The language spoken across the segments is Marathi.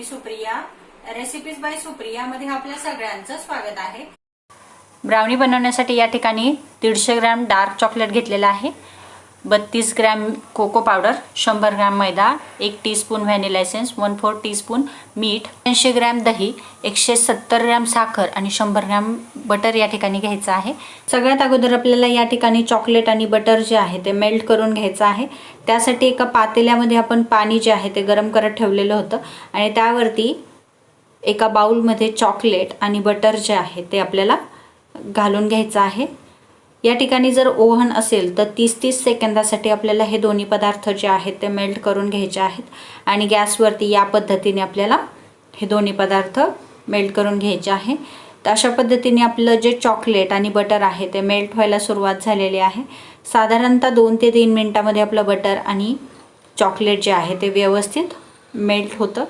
Me Supriya. Recipes by Supriya मध्ये आपल्या सगळ्यांचं स्वागत आहे. ब्राउनी बनवण्यासाठी या ठिकाणी दीडशे ग्रॅम डार्क चॉकलेट घेतलेलं आहे. बत्तीस ग्रॅम कोको पावडर शंभर ग्रॅम मैदा एक teaspoon vanilla essence one four teaspoon मीठ ऐंशी ग्रॅम दही एकशे सत्तर ग्रॅम साखर आणि शंभर ग्रॅम बटर या ठिकाणी घ्यायचं आहे. सगळ्यात अगोदर आपल्याला या ठिकाणी चॉकलेट आणि बटर जे आहे ते मेल्ट करून घ्यायचं आहे. त्यासाठी एका पातेल्यामध्ये आपण पाणी जे आहे ते गरम करत ठेवलेलं होतं आणि त्यावरती एका बाउलमध्ये चॉकलेट आणि बटर जे आहे ते आपल्याला घालून घ्यायचं आहे. या ठिकाणी जर ओव्हन असेल तर तीस तीस सेकंदासाठी आपल्याला हे दोन्ही पदार्थ जे आहेत ते मेल्ट करून घ्यायचे आहेत. आणि गॅसवरती या पद्धतीने आपल्याला हे दोन्ही पदार्थ मेल्ट करून घ्यायचे आहे. तर अशा पद्धतीने आपलं जे चॉकलेट आणि बटर आहे ते मेल्ट व्हायला सुरुवात झालेली आहे. साधारणतः दोन ते तीन मिनटामध्ये आपलं बटर आणि चॉकलेट जे आहे ते व्यवस्थित मेल्ट होतं.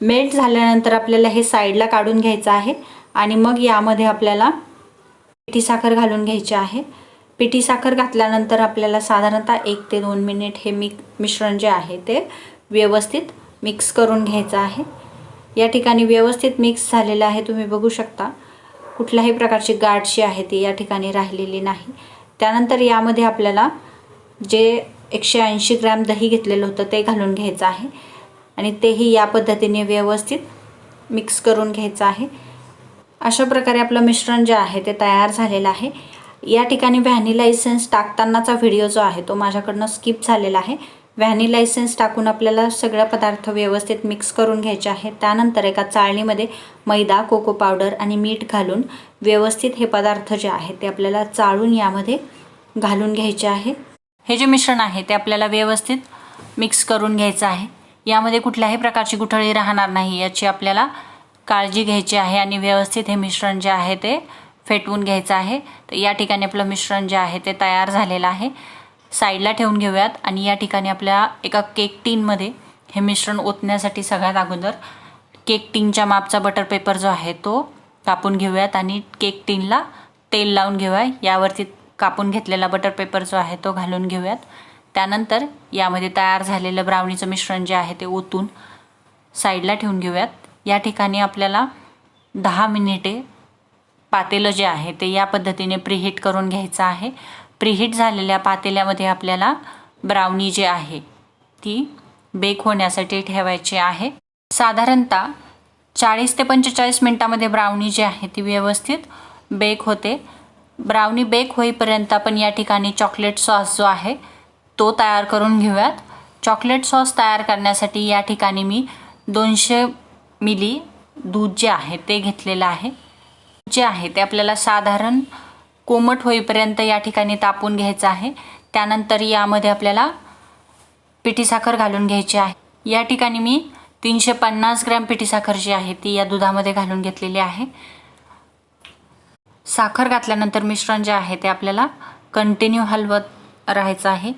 मेल्ट झाल्यानंतर आपल्याला हे साईडला काढून घ्यायचं आहे. आणि मग यामध्ये आपल्याला पिठी साखर घालून घ्यायची आहे. पिठी साखर घातल्यानंतर आपल्याला साधारणतः एक ते दोन मिनिट हे मिक मिश्रण जे आहे ते व्यवस्थित मिक्स करून घ्यायचं आहे. या ठिकाणी व्यवस्थित मिक्स झालेलं आहे तुम्ही बघू शकता. कुठल्याही प्रकारची गाठ जी आहे ती या ठिकाणी राहिलेली नाही. त्यानंतर यामध्ये आपल्याला जे एकशे ऐंशी ग्रॅम दही घेतलेलं होतं ते घालून घ्यायचं आहे. आणि तेही या पद्धतीने व्यवस्थित मिक्स करून घ्यायचं आहे. अशा प्रकारे आपलं मिश्रण जे आहे ते तयार झालेलं आहे. या ठिकाणी व्हॅनिला इसेन्स टाकतानाचा व्हिडिओ जो आहे तो माझ्याकडनं स्किप झालेला आहे. व्हॅनिला इसेन्स टाकून आपल्याला सगळे पदार्थ व्यवस्थित मिक्स करून घ्यायचे आहे. त्यानंतर एका चाळणीमध्ये मैदा कोको पावडर आणि मीठ घालून व्यवस्थित हे पदार्थ जे आहे ते आपल्याला चाळून यामध्ये घालून घ्यायचे आहे. हे जे मिश्रण आहे ते आपल्याला व्यवस्थित मिक्स करून घ्यायचं आहे. यामध्ये कुठल्याही प्रकारची गुठळी राहणार नाही. याची आपल्याला काळजी घ्यायची आहे आणि व्यवस्थित हे मिश्रण जे आहे ते फेटवून घ्यायचं आहे. तर या ठिकाणी आपलं मिश्रण जे आहे ते तयार झालेलं आहे. साईडला ठेवून घेऊयात आणि या ठिकाणी आपल्या एका केक टीनमध्ये हे मिश्रण ओतण्यासाठी सगळ्यात अगोदर केक टीनच्या मापचा बटर पेपर जो आहे तो कापून घेऊयात आणि केक टीनला तेल लावून घेऊया. यावरती कापून घेतलेला बटर पेपर जो आहे तो घालून घेऊयात. त्यानंतर यामध्ये तयार झालेलं ब्राउनीचं मिश्रण जे आहे ते ओतून साईडला ठेवून घेऊयात. या ठिकाणी आपल्याला दहा मिनिटे पातेलं जे आहे ते या पद्धतीने प्रीहीट करून घ्यायचं आहे. प्रीहीट झालेल्या पातेल्यामध्ये आपल्याला ब्राउनी जे आहे ती बेक होण्यासाठी ठेवायची आहे. साधारणतः चाळीस ते पंचेचाळीस मिनटामध्ये ब्राउनी जी आहे ती व्यवस्थित बेक होते. ब्राउनी बेक होईपर्यंत आपण या ठिकाणी चॉकलेट सॉस जो आहे तो तयार करून घेऊयात. चॉकलेट सॉस तयार करण्यासाठी या ठिकाणी मी दोनशे मिली दूध जे आहे ते घेतलेलं आहे. जे आहे ते आपल्याला साधारण कोमट होईपर्यंत या ठिकाणी तापून घ्यायचं आहे. त्यानंतर यामध्ये आपल्याला पिठी साखर घालून घ्यायची आहे. या ठिकाणी मी तीनशे पन्नास ग्रॅम पिठी साखर जी आहे ती या दुधामध्ये घालून घेतलेली आहे. साखर घातल्यानंतर मिश्रण जे आहे ते आपल्याला कंटिन्यू हलवत राहायचं आहे.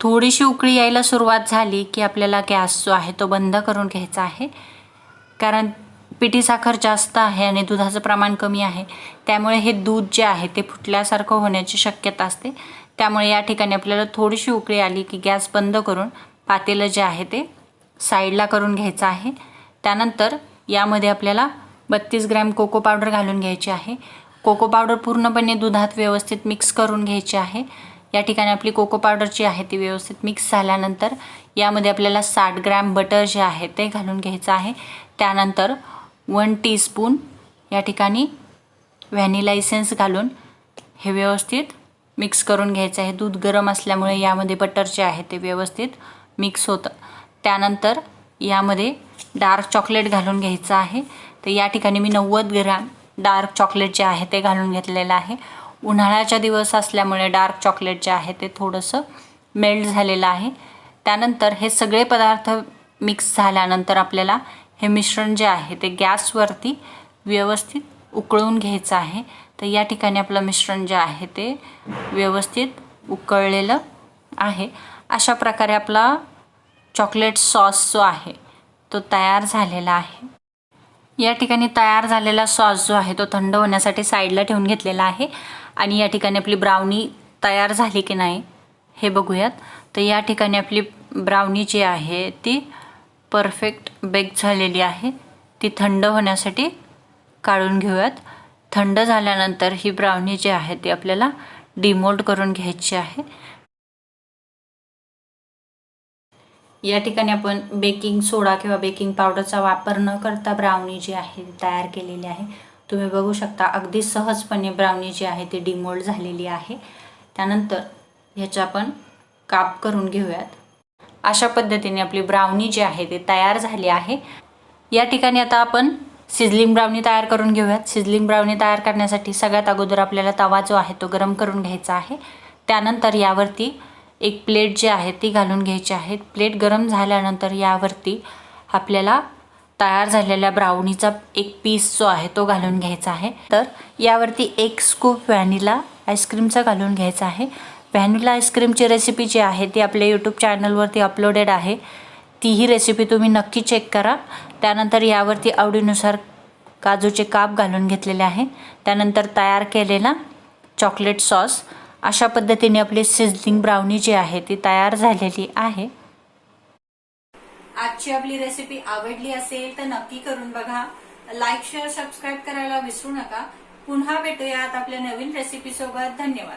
थोडीशी उकळी यायला सुरुवात झाली की आपल्याला गॅस जो आहे तो बंद करून घ्यायचा आहे. कारण पिठी साखर जास्त आहे आणि दुधाचं प्रमाण कमी आहे. त्यामुळे हे दूध जे आहे ते फुटल्यासारखं होण्याची शक्यता असते. त्यामुळे या ठिकाणी आपल्याला थोडीशी उकळी आली की गॅस बंद करून पातेलं जे आहे ते साईडला करून घ्यायचं आहे. त्यानंतर यामध्ये आपल्याला बत्तीस ग्रॅम कोको पावडर घालून घ्यायची आहे. कोको पावडर पूर्णपणे दुधात व्यवस्थित मिक्स करून घ्यायची आहे. या ठिकाणी आपली कोको पावडर जी आहे ती व्यवस्थित मिक्स झाल्यानंतर यामध्ये आपल्याला साठ ग्रॅम बटर जे आहे ते घालून घ्यायचं आहे. त्यानंतर वन टीस्पून या ठिकाणी व्हॅनिला इसेन्स घालून हे व्यवस्थित मिक्स करून घ्यायचं आहे. दूध गरम असल्यामुळे यामध्ये बटर जे आहे ते व्यवस्थित मिक्स होतं. त्यानंतर यामध्ये डार्क चॉकलेट घालून घ्यायचं आहे. तर या ठिकाणी मी नव्वद ग्रॅम डार्क चॉकलेट जे आहे ते घालून घेतलेलं आहे. उन्हाळ्याच्या दिवस असल्यामुळे डार्क चॉकलेट जे आहे ते थोडंसं मेल्ट झालेलं आहे. त्यानंतर हे सगळे पदार्थ मिक्स झाल्यानंतर आपल्याला हे मिश्रण जे आहे ते गॅसवरती व्यवस्थित उकळून घ्यायचं आहे. तर या ठिकाणी आपलं मिश्रण जे आहे ते व्यवस्थित उकळलेलं आहे. अशा प्रकारे आपला चॉकलेट सॉस जो आहे तो तयार झालेला आहे. या ठिकाणी तयार झालेला सॉस जो आहे तो थंड होण्यासाठी साईडला ठेवून घेतलेला आहे. आणि या ठिकाणी आपली ब्राउनी तयार झाली की नाही हे बघूयात. तर या ठिकाणी आपली ब्राउनी जी आहे ती परफेक्ट बेक झालेली आहे. ती थंड होण्यासाठी काढून घेऊयात. थंड झाल्यानंतर ही ब्राउनी जी आहे ती आपल्याला डिमोल्ड करून घ्यायची आहे. या ठिकाणी आपण बेकिंग सोडा किंवा बेकिंग पावडरचा वापर न करता ब्राउनी जी आहे ती तयार केलेली आहे. तुम्ही बघू शकता अगदी सहजपणे ब्राउनी जी आहे ती डिमोल्ड झालेली आहे. त्यानंतर ह्याचं आपण काप करून घेऊयात. अशा पद्धतीने आपली ब्राउनी जी आहे ती तयार झाली आहे. या ठिकाणी आता आपण सिझलिंग ब्राउनी तयार करून घेऊयात. सिझलिंग ब्राउनी तयार करण्यासाठी सगळ्यात अगोदर आपल्याला तवा जो आहे तो गरम करून घ्यायचा आहे. त्यानंतर यावरती एक प्लेट जी आहे ती घालून घ्यायची आहे. प्लेट गरम झाल्यानंतर यावरती आपल्याला तयार झालेल्या ब्राउनीचा एक पीस जो आहे तो घालून घ्यायचा आहे. तर यावरती एक स्कूप व्हॅनिला आईस्क्रीमचा घालून घ्यायचा आहे. व्हॅनिला आईस्क्रीमची रेसिपी जी आहे ती आपल्या यूट्यूब चॅनलवरती अपलोडेड आहे. तीही रेसिपी तुम्ही नक्की चेक करा. त्यानंतर यावरती आवडीनुसार काजूचे काप घालून घेतलेले आहे. त्यानंतर तयार केलेला चॉकलेट सॉस अशा पद्धतीने आपली सिझलिंग ब्राउनी जी आहे ती तयार झालेली आहे. आजची आपली रेसिपी आवडली असेल तर नक्की करून बघा. लाईक शेअर सबस्क्राईब करायला विसरू नका. पुन्हा भेटूयात आपल्या नवीन रेसिपी सोबत. धन्यवाद.